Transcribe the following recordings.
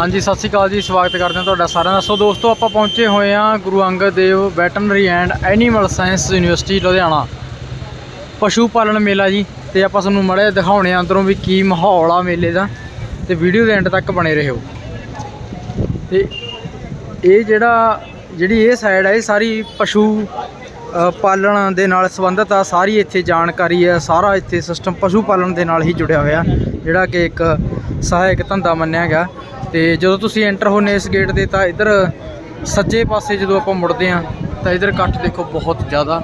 ਹਾਂਜੀ, ਸਤਿ ਸ਼੍ਰੀ ਅਕਾਲ ਜੀ, ਸਵਾਗਤ ਕਰਦੇ ਹਾਂ ਤੁਹਾਡਾ ਸਾਰਿਆਂ ਦਾ। ਸੋ ਦੋਸਤੋ, ਆਪਾਂ ਪਹੁੰਚੇ ਹੋਏ ਹਾਂ Guru Angad Dev veterinary and animal science university, Ludhiana. ਪਸ਼ੂ ਪਾਲਣ ਮੇਲਾ ਜੀ, ਤੇ ਆਪਾਂ ਤੁਹਾਨੂੰ ਮੜੇ ਦਿਖਾਉਣੇ ਆ ਅੰਦਰੋਂ ਵੀ ਕੀ ਮਾਹੌਲ ਆ ਮੇਲੇ ਦਾ, ਤੇ ਵੀਡੀਓ ਦੇ ਐਂਡ ਤੱਕ ਬਣੇ ਰਹੋ। ਤੇ ਇਹ ਜਿਹੜਾ, ਜਿਹੜੀ ਇਹ ਸਾਈਡ ਹੈ ਇਹ ਸਾਰੀ ਪਸ਼ੂ ਪਾਲਣ ਦੇ ਨਾਲ ਸੰਬੰਧਿਤ ਆ, ਸਾਰੀ ਇੱਥੇ ਜਾਣਕਾਰੀ ਹੈ ਸਾਰਾ ਇੱਥੇ ਸਿਸਟਮ ਪਸ਼ੂ ਪਾਲਣ ਦੇ ਨਾਲ ਹੀ ਜੁੜਿਆ ਹੋਇਆ, ਜਿਹੜਾ ਕਿ ਇੱਕ ਸਹਾਇਕ ਧੰਦਾ ਮੰਨਿਆ ਗਿਆ। ਤੇ ਜਦੋਂ ਤੁਸੀਂ ਐਂਟਰ ਹੋਨੇ ਇਸ ਗੇਟ ਦੇ ਤਾਂ ਇੱਧਰ ਸੱਜੇ ਪਾਸੇ ਜਦੋਂ ਆਪਾਂ ਮੁੜਦੇ ਆ ਤਾਂ ਇੱਧਰ ਇਕੱਠ ਦੇਖੋ ਬਹੁਤ ਜ਼ਿਆਦਾ।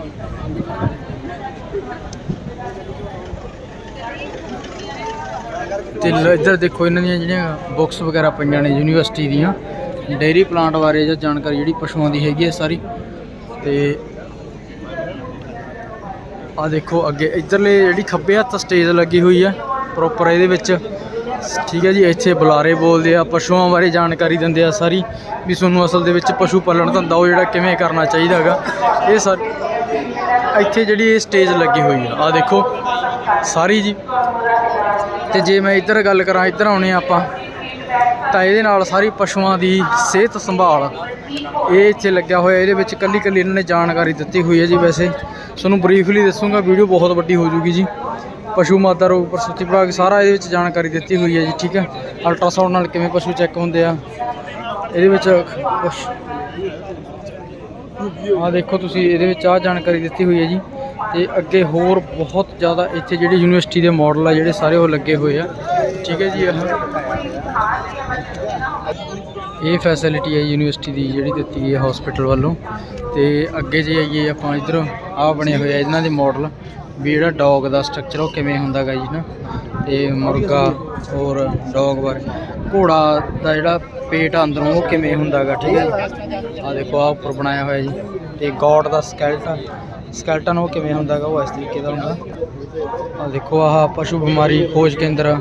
ਤੇ ਇੱਧਰ ਦੇਖੋ ਇਹਨਾਂ ਦੀਆਂ ਜਿਹੜੀਆਂ ਬੁੱਕਸ ਵਗੈਰਾ ਪਈਆਂ ਨੇ ਯੂਨੀਵਰਸਿਟੀ ਦੀਆਂ ਡੇਰੀ ਪਲਾਂਟ ਬਾਰੇ ਜਾਂ ਜਾਣਕਾਰੀ ਜਿਹੜੀ ਪਸ਼ੂਆਂ ਦੀ ਹੈਗੀ ਹੈ ਸਾਰੀ। ਤੇ ਆ ਦੇਖੋ ਅੱਗੇ ਇੱਧਰਲੇ ਜਿਹੜੀ ਖੱਬੇ ਹੱਥ ਸਟੇਜ ਲੱਗੀ ਹੋਈ ਹੈ ਪ੍ਰੋਪਰ ਇਹਦੇ ਵਿੱਚ। ਠੀਕ ਹੈ ਜੀ, ਇੱਥੇ ਬੁਲਾਰੇ ਬੋਲਦੇ ਆ, ਪਸ਼ੂਆਂ ਬਾਰੇ ਜਾਣਕਾਰੀ ਦਿੰਦੇ ਆ ਸਾਰੀ ਵੀ ਤੁਹਾਨੂੰ ਅਸਲ ਦੇ ਵਿੱਚ ਪਸ਼ੂ ਪਾਲਣ ਧੰਦਾ ਉਹ ਜਿਹੜਾ ਕਿਵੇਂ ਕਰਨਾ ਚਾਹੀਦਾ ਹੈਗਾ। ਇਹ ਸਰ ਇੱਥੇ ਜਿਹੜੀ ਇਹ ਸਟੇਜ ਲੱਗੀ ਹੋਈ ਆ ਆ ਦੇਖੋ, ਸਾਰੀ ਜੀ। ਤੇ ਜੇ ਮੈਂ ਇੱਧਰ ਗੱਲ ਕਰਾਂ, ਇੱਧਰ ਆਉਣੇ ਆ ਆਪਾਂ, ਤਾਂ ਇਹਦੇ ਨਾਲ ਸਾਰੀ ਪਸ਼ੂਆਂ ਦੀ ਸਿਹਤ ਸੰਭਾਲ, ਇਹ ਇੱਥੇ ਲੱਗਿਆ ਹੋਇਆ, ਇਹਦੇ ਵਿੱਚ ਕੱਲੀ ਕੱਲੀ ਇਹਨਾਂ ਨੇ ਜਾਣਕਾਰੀ ਦਿੱਤੀ ਹੋਈ ਹੈ ਜੀ ਵੈਸੇ। ਤੁਹਾਨੂੰ ਬਰੀਫਲੀ ਦੱਸੂਗਾ, ਵੀਡੀਓ ਬਹੁਤ ਵੱਡੀ ਹੋ ਜੂਗੀ ਜੀ। ਪਸ਼ੂ ਮਾਤਾ ਰੋਗ ਪ੍ਰਸੂਤੀ ਵਿਭਾਗ ਸਾਰਾ ਇਹਦੇ ਵਿੱਚ ਜਾਣਕਾਰੀ ਦਿੱਤੀ ਹੋਈ ਹੈ ਜੀ, ਠੀਕ ਹੈ? ਅਲਟਰਾਸਾਊਂਡ ਨਾਲ ਕਿਵੇਂ ਪਸ਼ੂ ਚੈੱਕ ਹੁੰਦੇ ਆ? ਇਹਦੇ ਵਿੱਚ ਕੁਛ ਆ ਦੇਖੋ ਤੁਸੀਂ, ਇਹਦੇ ਵਿੱਚ ਆ ਜਾਣਕਾਰੀ ਦਿੱਤੀ ਹੋਈ ਹੈ ਜੀ। ਤੇ ਅੱਗੇ ਹੋਰ ਬਹੁਤ ਜ਼ਿਆਦਾ ਇੱਥੇ ਜਿਹੜੇ ਯੂਨੀਵਰਸਿਟੀ ਦੇ ਮਾਡਲ ਆ, ਜਿਹੜੇ ਸਾਰੇ ਉਹ ਲੱਗੇ ਹੋਏ ਆ। ਠੀਕ ਹੈ ਜੀ, ਇਹ ਇਹ ਫੈਸਿਲਿਟੀ ਹੈ ਯੂਨੀਵਰਸਿਟੀ ਦੀ, ਜਿਹੜੀ ਦਿੱਤੀ ਗਈ ਹੈ ਹਸਪੀਟਲ ਵੱਲੋਂ। ਤੇ ਅੱਗੇ ਜੇ ਆਈਏ ਆਪਾਂ ਇਧਰ ਆ ਬਣੇ ਹੋਏ ਆ ਇਹਨਾਂ ਦੇ ਮਾਡਲ ਵੀ ਜਿਹੜਾ ਡੌਗ ਦਾ ਸਟਰਕਚਰ ਉਹ ਕਿਵੇਂ ਹੁੰਦਾ ਗਾ ਜੀ ਨਾ? ਤੇ ਮੁਰਗਾ ਹੋਰ ਡੌਗ ਬਾਰੇ। ਘੋੜਾ ਦਾ ਜਿਹੜਾ ਪੇਟ ਅੰਦਰੋਂ ਉਹ ਕਿਵੇਂ ਹੁੰਦਾ ਗਾ, ਠੀਕ ਹੈ ਆ ਦੇਖੋ ਆ ਉੱਪਰ ਬਣਾਇਆ ਹੋਇਆ ਜੀ। ਤੇ ਗੌਡ ਦਾ ਸਕੈਲਟਨ ਸਕੈਲਟਨ ਉਹ ਕਿਵੇਂ ਹੁੰਦਾ ਗਾ, ਉਹ ਇਸ ਤਰੀਕੇ ਦਾ ਹੁੰਦਾ। ਆ ਦੇਖੋ, ਆਹ ਪਸ਼ੂ ਬਿਮਾਰੀ ਖੋਜ ਕੇਂਦਰ,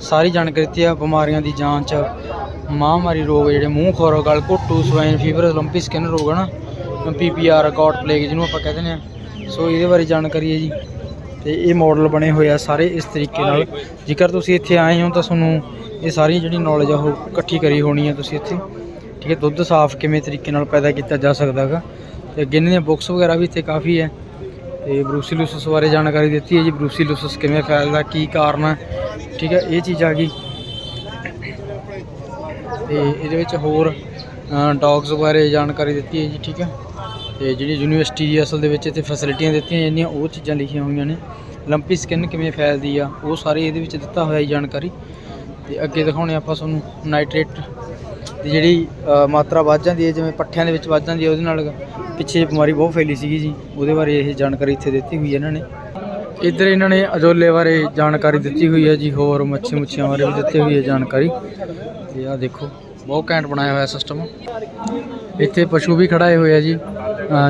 ਸਾਰੀ ਜਾਣਕਾਰੀ ਦਿੱਤੀ ਆ ਬਿਮਾਰੀਆਂ ਦੀ ਜਾਂਚ। ਮਹਾਮਾਰੀ ਰੋਗ ਜਿਹੜੇ, ਮੂੰਹ ਖੋਰ, ਗਲ ਘੁੱਟੂ, ਸਵਾਈਨ, ਫੀਵਰ ਲੰਪੀ ਸਕਿਨ ਰੋਗ ਹੈ ਨਾ। ਪੀਪੀਆਰ ਗੌਟ ਪਲੇਗ ਜਿਹਨੂੰ ਆਪਾਂ ਕਹਿੰਦੇ ਨੇ ਆ। ਸੋ ਇਹਦੇ ਬਾਰੇ ਜਾਣਕਾਰੀ ਹੈ ਜੀ। ਤੇ ਇਹ ਮਾਡਲ ਬਣੇ ਹੋਏ ਆ ਸਾਰੇ ਇਸ ਤਰੀਕੇ ਨਾਲ। ਜੇਕਰ ਤੁਸੀਂ ਇੱਥੇ ਆਏ ਹੋ ਤਾਂ ਤੁਹਾਨੂੰ ਇਹ ਸਾਰੀ ਜਿਹੜੀ ਨੌਲੇਜ ਆ ਉਹ ਇਕੱਠੀ ਕਰੀ ਹੋਣੀ ਹੈ ਤੁਸੀਂ ਇੱਥੇ। ਠੀਕ ਹੈ, ਦੁੱਧ ਸਾਫ਼ ਕਿਵੇਂ ਤਰੀਕੇ ਨਾਲ ਪੈਦਾ ਕੀਤਾ ਜਾ ਸਕਦਾ ਹੈਗਾ। ਤੇ ਅੱਗੇ ਇਹਨਾਂ ਦੀਆਂ ਬੁੱਕਸ ਵਗੈਰਾ ਵੀ ਇੱਥੇ ਕਾਫੀ ਹੈ। ਤੇ ਬਰੂਸੀਲੂਸਸ ਬਾਰੇ ਜਾਣਕਾਰੀ ਦਿੱਤੀ ਹੈ ਜੀ। ਬਰੂਸੀਲੂਸਸ ਕਿਵੇਂ ਫੈਲਦਾ, ਕੀ ਕਾਰਨ ਹੈ ਠੀਕ ਹੈ, ਇਹ ਚੀਜ਼ ਆ ਗਈ। ਤੇ ਇਹਦੇ ਵਿੱਚ ਹੋਰ ਡੌਗਸ ਬਾਰੇ ਜਾਣਕਾਰੀ ਦਿੱਤੀ ਹੈ ਜੀ। ਠੀਕ ਹੈ। ਤੇ ਜਿਹੜੀ ਯੂਨੀਵਰਸਿਟੀ ਦੀ ਅਸਲ ਦੇ ਵਿੱਚ ਇੱਥੇ ਫੈਸਿਲਿਟੀਆਂ ਦਿੱਤੀਆਂ ਜਾਂਦੀਆਂ, ਉਹ ਚੀਜ਼ਾਂ ਲਿਖੀਆਂ ਹੋਈਆਂ ਨੇ। ਲੰਪੀ ਸਕਿਨ ਕਿਵੇਂ ਫੈਲਦੀ ਆ, ਉਹ ਸਾਰੇ ਇਹਦੇ ਵਿੱਚ ਦਿੱਤਾ ਹੋਇਆ ਹੈ ਜਾਣਕਾਰੀ। ਤੇ ਅੱਗੇ ਦਿਖਾਉਣੇ ਆਪਾਂ ਤੁਹਾਨੂੰ ਨਾਈਟ੍ਰੇਟ ਦੀ ਜਿਹੜੀ ਮਾਤਰਾ ਵੱਧ ਜਾਂਦੀ ਹੈ, ਜਿਵੇਂ ਪੱਠਿਆਂ ਦੇ ਵਿੱਚ ਵੱਧ ਜਾਂਦੀ ਹੈ, ਉਹਦੇ ਨਾਲ ਪਿੱਛੇ ਬਿਮਾਰੀ ਬਹੁਤ ਫੈਲੀ ਸੀਗੀ ਜੀ। ਉਹਦੇ ਬਾਰੇ ਇਹ ਜਾਣਕਾਰੀ ਇੱਥੇ ਦਿੱਤੀ ਹੋਈ ਹੈ ਇਹਨਾਂ ਨੇ। ਇੱਧਰ ਇਹਨਾਂ ਨੇ ਅਜੋਲੇ ਬਾਰੇ ਜਾਣਕਾਰੀ ਦਿੱਤੀ ਹੋਈ ਹੈ ਜੀ, ਹੋਰ ਮੱਛੀ ਮੁੱਛੀਆਂ ਬਾਰੇ ਵੀ ਦਿੱਤੀ ਹੋਈ ਹੈ ਜਾਣਕਾਰੀ। ਤੇ ਆਹ ਦੇਖੋ, ਬਹੁਤ ਘੈਂਟ ਬਣਾਇਆ ਹੋਇਆ ਸਿਸਟਮ ਇੱਥੇ ਪਸ਼ੂ ਵੀ ਖੜਾਏ ਹੋਏ ਆ ਜੀ।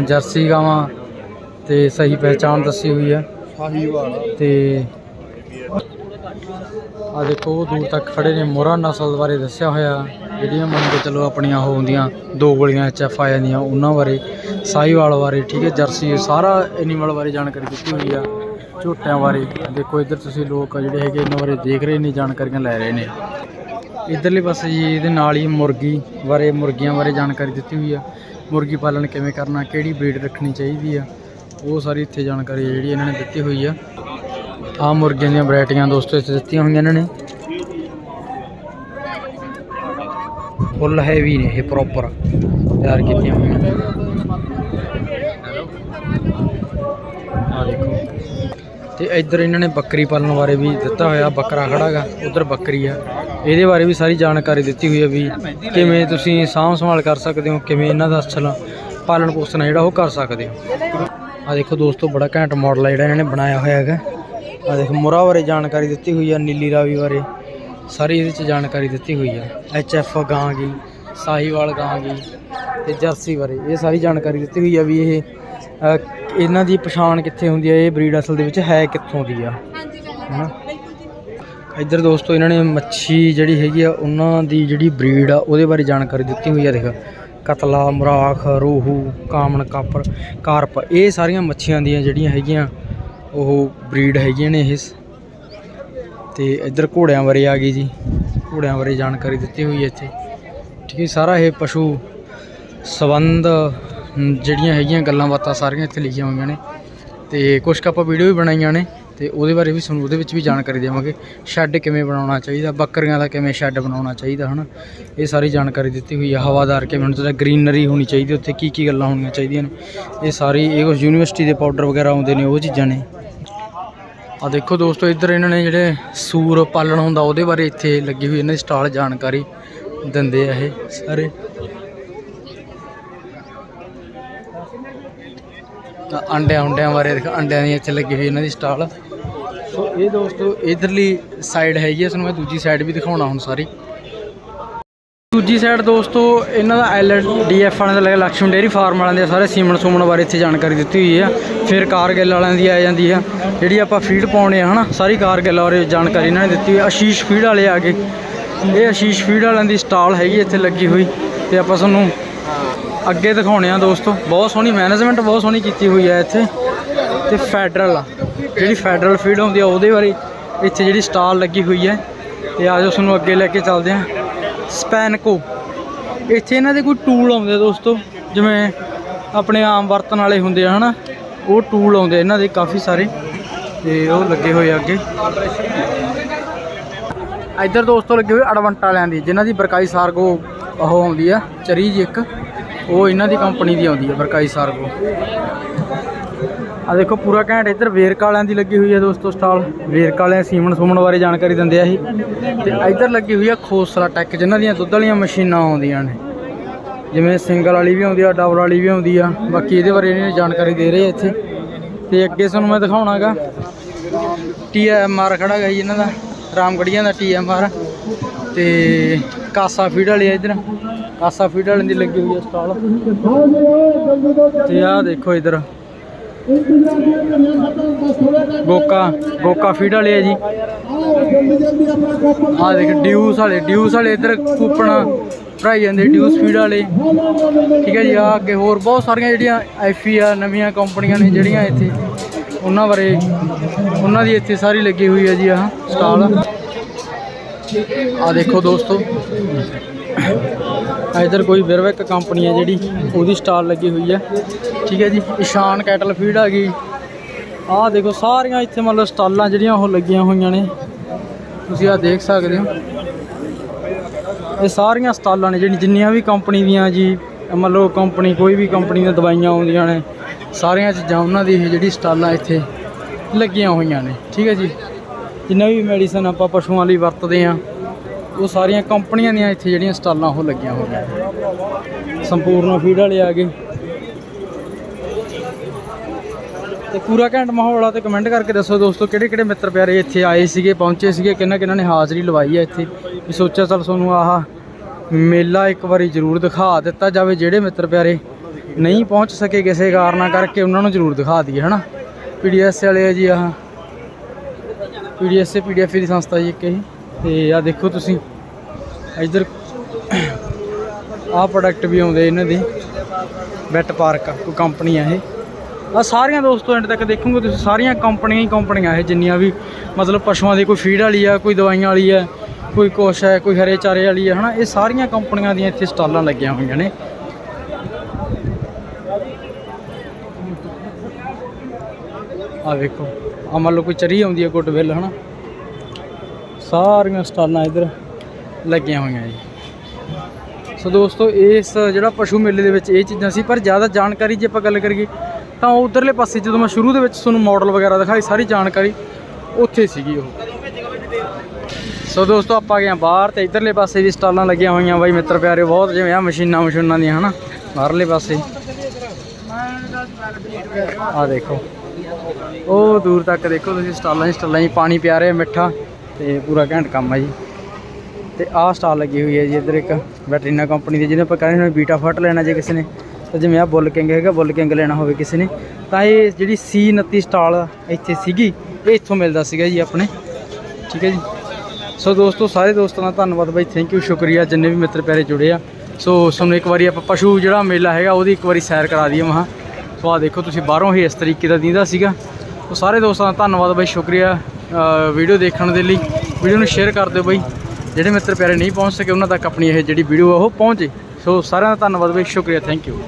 ਜਰਸੀ ਗਾਵਾਂ ਤੇ ਸਹੀ ਪਹਿਚਾਣ ਦੱਸੀ ਹੋਈ ਹੈ। ਤੇ ਆ ਦੇਖੋ ਦੂਰ ਤੱਕ ਖੜੇ ਨੇ। ਮੋਰਾ ਨਸਲ ਬਾਰੇ ਦੱਸਿਆ ਹੋਇਆ। ਜਿਹੜੀਆਂ ਮੰਨ ਕੇ ਚਲੋ ਆਪਣੀਆਂ ਉਹ ਹੁੰਦੀਆਂ, ਦੋ ਗੋਲੀਆਂ ਐਚ ਐਫ ਆ ਜਾਂਦੀਆਂ ਉਹਨਾਂ ਬਾਰੇ, ਸਾਹੀਵਾਲ ਬਾਰੇ, ਠੀਕ ਹੈ, ਜਰਸੀ ਸਾਰਾ ਐਨੀਮਲ ਬਾਰੇ ਜਾਣਕਾਰੀ ਦਿੱਤੀ ਹੋਈ ਆ, ਝੋਟਿਆਂ ਬਾਰੇ। ਦੇਖੋ, ਇੱਧਰ ਤੁਸੀਂ ਲੋਕ ਜਿਹੜੇ ਹੈਗੇ, ਇਹਨਾਂ ਬਾਰੇ ਦੇਖ ਰਹੇ ਨੇ, ਜਾਣਕਾਰੀਆਂ ਲੈ ਰਹੇ ਨੇ। ਇਧਰਲੇ ਪਾਸੇ ਜੀ, ਇਹਦੇ ਨਾਲ ਹੀ ਮੁਰਗੀ ਬਾਰੇ, ਮੁਰਗੀਆਂ ਬਾਰੇ ਜਾਣਕਾਰੀ ਦਿੱਤੀ ਹੋਈ ਆ। ਮੁਰਗੀ ਪਾਲਣ ਕਿਵੇਂ ਕਰਨਾ, ਕਿਹੜੀ ਬਰੀਡ ਰੱਖਣੀ ਚਾਹੀਦੀ ਆ, ਉਹ ਸਾਰੀ ਇੱਥੇ ਜਾਣਕਾਰੀ ਜਿਹੜੀ ਇਹਨਾਂ ਨੇ ਦਿੱਤੀ ਹੋਈ ਆ। ਆ ਮੁਰਗੀਆਂ ਦੀਆਂ ਵੈਰਾਈਟੀਆਂ ਦੋਸਤੋ, ਇੱਥੇ ਦਿੱਤੀਆਂ ਹੋਈਆਂ ਇਹਨਾਂ ਨੇ। ਫੁੱਲ ਹੈਵੀ ਨੇ, ਇਹ ਪ੍ਰੋਪਰ ਤਿਆਰ ਕੀਤੀਆਂ ਹੋਈਆਂ। ਤੇ ਇੱਧਰ ਇਹਨਾਂ ਨੇ ਬੱਕਰੀ ਪਾਲਣ ਬਾਰੇ ਵੀ ਦਿੱਤਾ ਹੋਇਆ, ਬੱਕਰਾ ਖੜਾਗਾ ਉਧਰ ਬੱਕਰੀ ਆ। ਇਹਦੇ ਬਾਰੇ ਵੀ ਸਾਰੀ ਜਾਣਕਾਰੀ ਦਿੱਤੀ ਹੋਈ ਹੈ ਵੀ ਕਿਵੇਂ ਤੁਸੀਂ ਸਾਂਭ ਸੰਭਾਲ ਕਰ ਸਕਦੇ ਹੋ, ਕਿਵੇਂ ਇਹਨਾਂ ਦਾ ਅਸਲ ਪਾਲਣ ਪੋਸ਼ਣ ਆ ਜਿਹੜਾ ਉਹ ਕਰ ਸਕਦੇ ਹੋ। ਆ ਦੇਖੋ ਦੋਸਤੋ, ਬੜਾ ਘੈਂਟ ਮਾਡਲ ਆ ਜਿਹੜਾ ਇਹਨਾਂ ਨੇ ਬਣਾਇਆ ਹੋਇਆ ਹੈਗਾ। ਆ ਦੇਖੋ, ਮੁਰਾ ਬਾਰੇ ਜਾਣਕਾਰੀ ਦਿੱਤੀ ਹੋਈ ਆ, ਨੀਲੀ ਰਾਵੀ ਬਾਰੇ। ਸਾਰੀ ਇਹਦੇ ਚ ਜਾਣਕਾਰੀ ਦਿੱਤੀ ਹੋਈ ਆ। ਐਚ ਐਫ ਗਾਂ ਗੀ, ਸਾਹੀਵਾਲ ਗਾਂ ਗੀ ਤੇ ਜਰਸੀ ਬਾਰੇ। ਇਹ ਸਾਰੀ ਜਾਣਕਾਰੀ ਦਿੱਤੀ ਹੋਈ ਆ ਵੀ ਇਹ ਇਹਨਾਂ ਦੀ ਪਛਾਣ ਕਿੱਥੇ ਹੁੰਦੀ ਹੈ? ਇਹ ਬਰੀਡ ਅਸਲ ਦੇ ਵਿੱਚ ਹੈ ਕਿੱਥੋਂ ਦੀ ਆ? ਹਨਾ? ਇੱਧਰ ਦੋਸਤੋ ਇਹਨਾਂ ਨੇ ਮੱਛੀ ਜਿਹੜੀ ਹੈਗੀ ਆ ਉਹਨਾਂ ਦੀ ਜਿਹੜੀ ਬਰੀਡ ਆ ਉਹਦੇ ਬਾਰੇ ਜਾਣਕਾਰੀ ਦਿੱਤੀ ਹੋਈ ਆ ਦੇਖ। ਕਤਲਾ ਮੁਰਾਖ ਰੋਹੂ ਕਾਮਨ ਕਾਪਰ ਕਾਰਪ ਇਹ ਸਾਰੀਆਂ ਮੱਛੀਆਂ ਦੀਆਂ ਜਿਹੜੀਆਂ ਹੈਗੀਆਂ ਉਹ ਬਰੀਡ ਹੈਗੀਆਂ ਨੇ ਇਹ। ਤੇ ਇੱਧਰ ਘੋੜਿਆਂ ਬਾਰੇ ਆ ਗਈ ਜੀ। ਘੋੜਿਆਂ ਬਾਰੇ ਜਾਣਕਾਰੀ ਦਿੱਤੀ ਹੋਈ ਹੈ ਇੱਥੇ। ਠੀਕ ਹੈ ਸਾਰਾ ਇਹ ਪਸ਼ੂ ਸੰਬੰਧ ਜਿਹੜੀਆਂ ਹੈਗੀਆਂ ਗੱਲਾਂ ਬਾਤਾਂ ਸਾਰੀਆਂ ਇੱਥੇ ਲਿਖੀਆਂ ਹੋਈਆਂ ਨੇ। ਤੇ ਕੁਝ ਕੁ ਆਪਾਂ ਵੀਡੀਓ ਵੀ ਬਣਾਈਆਂ ਨੇ, ਤੇ ਉਹਦੇ ਬਾਰੇ ਵੀ ਤੁਹਾਨੂੰ, ਉਹਦੇ ਵਿੱਚ ਵੀ ਜਾਣਕਾਰੀ ਦੇਵਾਂਗੇ। ਸ਼ੈੱਡ ਕਿਵੇਂ ਬਣਾਉਣਾ ਚਾਹੀਦਾ, ਬੱਕਰੀਆਂ ਦਾ ਕਿਵੇਂ ਸ਼ੈੱਡ ਬਣਾਉਣਾ ਚਾਹੀਦਾ, ਹਨਾ? ਇਹ ਸਾਰੀ ਜਾਣਕਾਰੀ ਦਿੱਤੀ ਹੋਈ ਹੈ ਹਵਾਦਾਰ ਕਿਵੇਂ ਹੁੰਦਾ ਚਾਹੀਦਾ ਗ੍ਰੀਨਰੀ ਹੋਣੀ ਚਾਹੀਦੀ, ਉੱਥੇ ਕੀ ਕੀ ਗੱਲਾਂ ਹੋਣੀਆਂ ਚਾਹੀਦੀਆਂ ਨੇ। ਇਹ ਸਾਰੀ, ਇਹ ਕੁਛ ਯੂਨੀਵਰਸਿਟੀ ਦੇ ਪਾਊਡਰ ਵਗੈਰਾ ਆਉਂਦੇ ਨੇ, ਉਹ ਚੀਜ਼ਾਂ ਨੇ। ਆ ਦੇਖੋ ਦੋਸਤੋ, ਇੱਧਰ ਇਹਨਾਂ ਨੇ ਜਿਹੜੇ ਸੂਰ ਪਾਲਣ ਹੁੰਦਾ, ਉਹਦੇ ਬਾਰੇ ਇੱਥੇ ਲੱਗੀ ਹੋਈ ਇਹਨਾਂ ਦੀ ਸਟਾਲ ਜਾਣਕਾਰੀ ਦਿੰਦੇ ਆ ਇਹ ਸਾਰੇ। ਤਾਂ ਅੰਡਿਆਂ ਹੁੰਡਿਆਂ ਬਾਰੇ, ਅੰਡਿਆਂ ਦੀ ਇੱਥੇ ਲੱਗੀ ਹੋਈ ਇਹਨਾਂ ਦੀ ਸਟਾਲ। ਸੋ ਇਹ ਦੋਸਤੋ, ਇਧਰਲੀ ਸਾਈਡ ਹੈਗੀ ਆ, ਤੁਹਾਨੂੰ ਮੈਂ ਦੂਜੀ ਸਾਈਡ ਵੀ ਦਿਖਾਉਣਾ ਹੁਣ ਸਾਰੀ। ਦੂਜੀ ਸਾਈਡ ਦੋਸਤੋ, ਇਹਨਾਂ ਦਾ ਐਲਡੀਐਫ ਵਾਲਿਆਂ ਦਾ ਲੱਗਾ ਲక్ష్ਮੀ ਡੇਅਰੀ ਫਾਰਮ ਵਾਲਿਆਂ ਦੇ ਸਾਰੇ ਸੀਮਨ ਸੂਮਨ ਬਾਰੇ ਇੱਥੇ ਜਾਣਕਾਰੀ ਦਿੱਤੀ ਹੋਈ ਆ। ਫਿਰ ਕਾਰਗਿਲ ਵਾਲਿਆਂ ਦੀ ਆ ਜਾਂਦੀ ਆ। ਜਿਹੜੀ ਆਪਾਂ ਫੀਡ ਪਾਉਣੇ ਆ, ਹਨਾ, ਸਾਰੀ ਕਾਰਗਿਲ ਬਾਰੇ ਜਾਣਕਾਰੀ ਇਹਨਾਂ ਨੇ ਦਿੱਤੀ ਹੋਈ ਆਸ਼ੀਸ਼ ਫੀਡ ਵਾਲੇ ਆ ਗਏ। ਇਹ ਆਸ਼ੀਸ਼ ਫੀਡ ਵਾਲਿਆਂ ਦੀ ਸਟਾਲ ਹੈਗੀ ਇੱਥੇ ਲੱਗੀ ਹੋਈ। ਤੇ ਆਪਾਂ ਤੁਹਾਨੂੰ ਅੱਗੇ ਦਿਖਾਉਣੇ ਆ ਦੋਸਤੋ। ਬਹੁਤ ਸੋਹਣੀ ਮੈਨੇਜਮੈਂਟ ਬਹੁਤ ਸੋਹਣੀ ਕੀਤੀ ਹੋਈ ਹੈ ਇੱਥੇ। ਤੇ ਫੈਡਰਲ ਆ। ਜਿਹੜੀ ਫੈਡਰਲ ਫੀਡ ਹੁੰਦੀ ਆ, ਉਹਦੇ ਬਾਰੇ ਇੱਥੇ ਜਿਹੜੀ ਸਟਾਲ ਲੱਗੀ ਹੋਈ ਹੈ। ਤੇ ਆਜੋ ਤੁਹਾਨੂੰ ਅੱਗੇ ਲੈ ਕੇ ਚੱਲਦੇ ਆ। ਸਪੈਨਕੋ। ਇੱਥੇ ਇਹਨਾਂ ਦੇ ਕੋਈ ਟੂਲ ਆਉਂਦੇ ਆ ਦੋਸਤੋ। ਜਿਵੇਂ ਆਪਣੇ ਆਮ ਵਰਤਣ ਵਾਲੇ ਹੁੰਦੇ ਆ, ਹਨਾ? ਉਹ ਟੂਲ ਆਉਂਦੇ ਇਹਨਾਂ ਦੇ, ਕਾਫੀ ਸਾਰੇ। ਤੇ ਉਹ ਲੱਗੇ ਹੋਏ ਆ ਅੱਗੇ। ਇੱਧਰ ਦੋਸਤੋ ਲੱਗੇ ਹੋਏ ਅਡਵੰਟਾ ਵਾਲਿਆਂ ਦੀ, ਜਿਨ੍ਹਾਂ ਦੀ ਬਰਕਾਈ ਸਾਰਗੋ ਉਹ ਆਉਂਦੀ ਆ, ਚਰੀ ਜੀ ਇੱਕ, ਉਹ ਇਹਨਾਂ ਦੀ ਕੰਪਨੀ ਦੀ ਆਉਂਦੀ ਆ ਬਰਕਾਈ ਸਾਰਗੋ। ਆ ਦੇਖੋ ਪੂਰਾ ਘੈਂਟ, ਇੱਧਰ ਵੇਰਕਾ ਵਾਲਿਆਂ ਦੀ ਲੱਗੀ ਹੋਈ ਹੈ ਦੋਸਤੋ ਸਟਾਲ। ਵੇਰਕਾ ਵਾਲਿਆਂ ਸੀਮਨ ਸੁਮਨ ਬਾਰੇ ਜਾਣਕਾਰੀ ਦਿੰਦੇ ਆ ਇਹ। ਤੇ ਇੱਧਰ ਲੱਗੀ ਹੋਈ ਆ ਖੋਸਲਾ ਟੈਕ, ਜਿਨ੍ਹਾਂ ਦੀਆਂ ਦੁੱਧ ਵਾਲੀਆਂ ਮਸ਼ੀਨਾਂ ਆਉਂਦੀਆਂ ਨੇ। ਜਿਵੇਂ ਸਿੰਗਲ ਵਾਲੀ ਵੀ ਆਉਂਦੀ ਆ, ਡਬਲ ਵਾਲੀ ਵੀ ਆਉਂਦੀ ਆ, ਬਾਕੀ ਇਹਦੇ ਬਾਰੇ ਇਹਨਾਂ ਨੇ ਜਾਣਕਾਰੀ ਦੇ ਰਹੇ ਇੱਥੇ। ਤੇ ਅੱਗੇ ਤੁਹਾਨੂੰ ਮੈਂ ਦਿਖਾਉਣਾਗਾ ਆਰ ਖੜਾ ਗਾ ਜੀ ਇਹਨਾਂ ਦਾ। ਰਾਮਗੜੀਆਂ ਦਾ ਟੀਐਮਆਰ ਤੇ ਕਾਸਾ ਫੀਡ ਵਾਲੀ ਆ ਇੱਧਰ। ਕਾਸਾ ਫੀਡ ਵਾਲਿਆਂ ਦੀ ਲੱਗੀ ਹੋਈ ਆ ਸਟਾਲ। ਤੇ ਆਹ ਦੇਖੋ ਇੱਧਰ। ਗੋਕਾ ਗੋਕਾ ਫੀਡ ਵਾਲੇ ਆ ਜੀ। ਆਹ ਦੇਖ, ਡਿਊਸ ਵਾਲੇ ਡਿਊਸ ਵਾਲੇ ਇੱਧਰ ਕੂਪਨ ਭਰਾਈ ਜਾਂਦੇ, ਡਿਊਸ ਫੀਡ ਵਾਲੇ। ਠੀਕ ਹੈ ਜੀ ਆ ਅੱਗੇ ਹੋਰ ਬਹੁਤ ਸਾਰੀਆਂ ਜਿਹੜੀਆਂ ਐਫੀ ਆ, ਨਵੀਆਂ ਕੰਪਨੀਆਂ ਨੇ ਜਿਹੜੀਆਂ ਇੱਥੇ। ਉਹਨਾਂ ਬਾਰੇ, ਉਹਨਾਂ ਦੀ ਇੱਥੇ ਸਾਰੀ ਲੱਗੀ ਹੋਈ ਹੈ ਜੀ ਆਹ ਸਟਾਲ। ਆ ਦੇਖੋ ਦੋਸਤੋ ਆ ਇੱਧਰ ਕੋਈ ਵਿਰਵਿਕ ਕੰਪਨੀ ਹੈ ਜਿਹੜੀ, ਉਹਦੀ ਸਟਾਲ ਲੱਗੀ ਹੋਈ ਹੈ। ਠੀਕ ਹੈ ਜੀ ਇਸ਼ਾਨ ਕੈਟਲ ਫੀਡ ਆ ਗਈ। ਆਹ ਦੇਖੋ ਸਾਰੀਆਂ ਇੱਥੇ ਮਤਲਬ ਸਟਾਲਾਂ ਜਿਹੜੀਆਂ ਉਹ ਲੱਗੀਆਂ ਹੋਈਆਂ ਨੇ। ਤੁਸੀਂ ਆ ਦੇਖ ਸਕਦੇ ਹੋ। ਇਹ ਸਾਰੀਆਂ ਸਟਾਲਾਂ ਨੇ ਜਿਹੜੀ, ਜਿੰਨੀਆਂ ਵੀ ਕੰਪਨੀ ਦੀਆਂ ਜੀ, ਮਤਲਬ ਕੰਪਨੀ, ਕੋਈ ਵੀ ਕੰਪਨੀ ਦੀਆਂ ਦਵਾਈਆਂ ਆਉਂਦੀਆਂ ਨੇ ਸਾਰੀਆਂ ਚੀਜ਼ਾਂ ਉਹਨਾਂ ਦੀ ਇਹ ਜਿਹੜੀ ਸਟਾਲਾਂ ਇੱਥੇ ਲੱਗੀਆਂ ਹੋਈਆਂ ਨੇ। ਠੀਕ ਹੈ ਜੀ? ਜਿੰਨਾ ਵੀ ਮੈਡੀਸਨ ਆਪਾਂ ਪਸ਼ੂਆਂ ਲਈ ਵਰਤਦੇ ਆ ਉਹ ਸਾਰੀਆਂ ਕੰਪਨੀਆਂ ਦੀਆਂ ਇੱਥੇ ਜਿਹੜੀਆਂ ਸਟਾਲਾਂ ਉਹ ਲੱਗੀਆਂ ਹੋਈਆਂ ਨੇ। ਸੰਪੂਰਨ ਫੀਡ ਵਾਲੇ ਆ ਗਏ। ਤੇ ਪੂਰਾ ਘੈਂਟ ਮਾਹੌਲ ਆ ਤੇ ਕਮੈਂਟ ਕਰਕੇ ਦੱਸੋ ਦੋਸਤੋ ਕਿਹੜੇ ਕਿਹੜੇ ਮਿੱਤਰ ਪਿਆਰੇ ਇੱਥੇ ਆਏ ਸੀਗੇ, ਪਹੁੰਚੇ ਸੀਗੇ ਕਿੰਨਾ ਕਿੰਨਾ ਨੇ ਹਾਜ਼ਰੀ ਲਵਾਈ ਹੈ ਇੱਥੇ? ਵੀ ਸੋਚਿਆ ਚਲ ਤੁਹਾਨੂੰ ਆਹ ਮੇਲਾ ਇੱਕ ਵਾਰੀ ਜ਼ਰੂਰ ਦਿਖਾ ਦਿੱਤਾ ਜਾਵੇ, ਜਿਹੜੇ ਮਿੱਤਰ ਪਿਆਰੇ ਨਹੀਂ ਪਹੁੰਚ ਸਕੇ ਕਿਸੇ ਕਾਰਨਾਂ ਕਰਕੇ ਉਹਨਾਂ ਨੂੰ ਜ਼ਰੂਰ ਦਿਖਾ ਦਈਏ, ਹਨਾ? ਪੀਡੀਐਸ ਵਾਲੇ ਆ ਜੀ ਆਹ। ਪੀਡੀਐਸ ਪੀਡੀਐਫ ਦੀ ਸੰਸਥਾ ਜੀ ਇੱਕ ਇਹ। ਤੇ ਆ ਦੇਖੋ ਤੁਸੀਂ। ਇੱਧਰ ਆਹ ਪ੍ਰੋਡਕਟ ਵੀ ਆਉਂਦੇ ਇਹਨਾਂ ਦੇ। ਬੈਟ ਪਾਰਕ ਕੋਈ ਕੰਪਨੀ ਆ ਇਹ। ਆ ਸਾਰੀਆਂ ਦੋਸਤੋ ਐਂਡ ਤੱਕ ਦੇਖੋਗੇ ਤੁਸੀਂ, ਸਾਰੀਆਂ ਕੰਪਨੀਆਂ ਹੀ ਕੰਪਨੀਆਂ ਇਹ, ਜਿੰਨੀਆਂ ਵੀ ਮਤਲਬ ਪਸ਼ੂਆਂ ਦੀ ਕੋਈ ਫੀਡ ਵਾਲੀ ਆ, ਕੋਈ ਦਵਾਈਆਂ ਵਾਲੀ ਆ, ਕੋਈ ਕੁਛ ਹੈ, ਕੋਈ ਹਰੇ ਚਾਰੇ ਵਾਲੀ ਆ, ਹਨਾ? ਇਹ ਸਾਰੀਆਂ ਕੰਪਨੀਆਂ ਦੀਆਂ ਇੱਥੇ ਸਟਾਲਾਂ ਲੱਗੀਆਂ ਹੋਈਆਂ ਨੇ। ਆ ਵੇਖੋ ਆ ਮੰਨ ਲਓ ਕੋਈ ਚਰੀ ਆਉਂਦੀ ਹੈ ਗੁੱਡਵਿਲ ਹਨਾ? ਸਾਰੀਆਂ ਸਟਾਲਾਂ ਇੱਧਰ ਲੱਗੀਆਂ ਹੋਈਆਂ ਜੀ। ਸੋ ਦੋਸਤੋ, ਇਸ ਜਿਹੜਾ ਪਸ਼ੂ ਮੇਲੇ ਦੇ ਵਿੱਚ ਇਹ ਚੀਜ਼ਾਂ ਸੀ, ਪਰ ਜ਼ਿਆਦਾ ਜਾਣਕਾਰੀ ਜੇ ਆਪਾਂ ਗੱਲ ਕਰੀਏ, ਤਾਂ ਉਧਰਲੇ ਪਾਸੇ ਜਦੋਂ ਮੈਂ ਸ਼ੁਰੂ ਦੇ ਵਿੱਚ ਤੁਹਾਨੂੰ ਮਾਡਲ ਵਗੈਰਾ ਦਿਖਾਈ, ਸਾਰੀ ਜਾਣਕਾਰੀ ਉੱਥੇ ਸੀਗੀ ਉਹ। ਸੋ ਦੋਸਤੋ, ਆਪਾਂ ਗਏ ਬਾਹਰ ਤੇ ਇਧਰਲੇ ਪਾਸੇ ਵੀ ਸਟਾਲਾਂ ਲੱਗੀਆਂ ਹੋਈਆਂ ਬਾਈ ਮਿੱਤਰ ਪਿਆਰੇ ਬਹੁਤ ਜਿਵੇਂ ਆ ਮਸ਼ੀਨਾਂ ਮਸ਼ੀਨਾਂ ਦੀਆਂ, ਹਨਾ? ਬਾਹਰਲੇ ਪਾਸੇ। ਆ ਦੇਖੋ। ਉਹ ਦੂਰ ਤੱਕ ਦੇਖੋ ਤੁਸੀਂ, ਸਟਾਲਾਂ ਹੀ ਸਟਾਲਾਂ ਹੀ, ਪਾਣੀ ਪਿਆ ਰਿਹਾ, ਮਿੱਠਾ ਤੇ ਪੂਰਾ ਘੈਂਟ ਕੰਮ ਆ ਜੀ। ਤੇ ਆਹ ਸਟਾਲ ਲੱਗੀ ਹੋਈ ਹੈ ਜੀ ਇੱਧਰ ਇੱਕ ਵੈਟਰੀਨਾ ਕੰਪਨੀ ਦੀ ਜਿਹਨੇ ਆਪਾਂ ਕਹਿੰਦੇ ਹਾਂ ਬੀਟਾ ਫਟ ਲੈਣਾ ਜੇ ਕਿਸੇ ਨੇ। ਤਾਂ ਜਿਵੇਂ ਆ ਬੁੱਲ ਕਿੰਗ ਹੈਗਾ, ਬੁੱਲ ਕਿੰਗ ਲੈਣਾ ਹੋਵੇ ਕਿਸੇ ਨੇ। ਤਾਂ ਇਹ ਜਿਹੜੀ ਸੀ 29 ਸਟਾਲ ਇੱਥੇ ਸੀਗੀ, ਇਹ ਇੱਥੋਂ ਮਿਲਦਾ ਸੀਗਾ ਜੀ ਆਪਣੇ। ਠੀਕ ਹੈ ਜੀ। ਸੋ ਦੋਸਤੋ, ਸਾਰੇ ਦੋਸਤਾਂ ਦਾ ਧੰਨਵਾਦ ਬਾਈ ਥੈਂਕ ਯੂ ਸ਼ੁਕਰੀਆ। ਜਿੰਨੇ ਵੀ ਮਿੱਤਰ ਪਿਆਰੇ ਜੁੜੇ ਆ। ਸੋ ਤੁਹਾਨੂੰ ਇੱਕ ਵਾਰੀ ਆਪਾਂ ਪਸ਼ੂ ਜਿਹੜਾ ਮੇਲਾ ਹੈਗਾ, ਉਹਦੀ ਇੱਕ ਵਾਰੀ ਸੈਰ ਕਰਾ ਦਈਏ ਮਹਾ। ਸੋ ਆ ਦੇਖੋ ਤੁਸੀਂ ਬਾਹਰੋਂ ਹੀ ਇਸ ਤਰੀਕੇ ਦਾ ਦਿੰਦਾ ਸੀਗਾ। ਸੋ ਸਾਰੇ ਦੋਸਤਾਂ ਦਾ ਧੰਨਵਾਦ ਬਾਈ, ਸ਼ੁਕਰੀਆ। ਵੀਡੀਓ ਦੇਖਣ ਦੇ ਲਈ ਵੀਡੀਓ ਨੂੰ ਸ਼ੇਅਰ ਕਰ ਦਿਓ ਬਾਈ। ਜਿਹੜੇ ਮਿੱਤਰ ਪਿਆਰੇ ਨਹੀਂ ਪਹੁੰਚ ਸਕੇ, ਉਹਨਾਂ ਤੱਕ ਆਪਣੀ ਇਹ ਜਿਹੜੀ ਵੀਡੀਓ ਆ, ਉਹ ਪਹੁੰਚੇ। ਸੋ ਸਾਰਿਆਂ ਦਾ ਧੰਨਵਾਦ ਬਾਈ, ਸ਼ੁਕਰੀਆ ਥੈਂਕ ਯੂ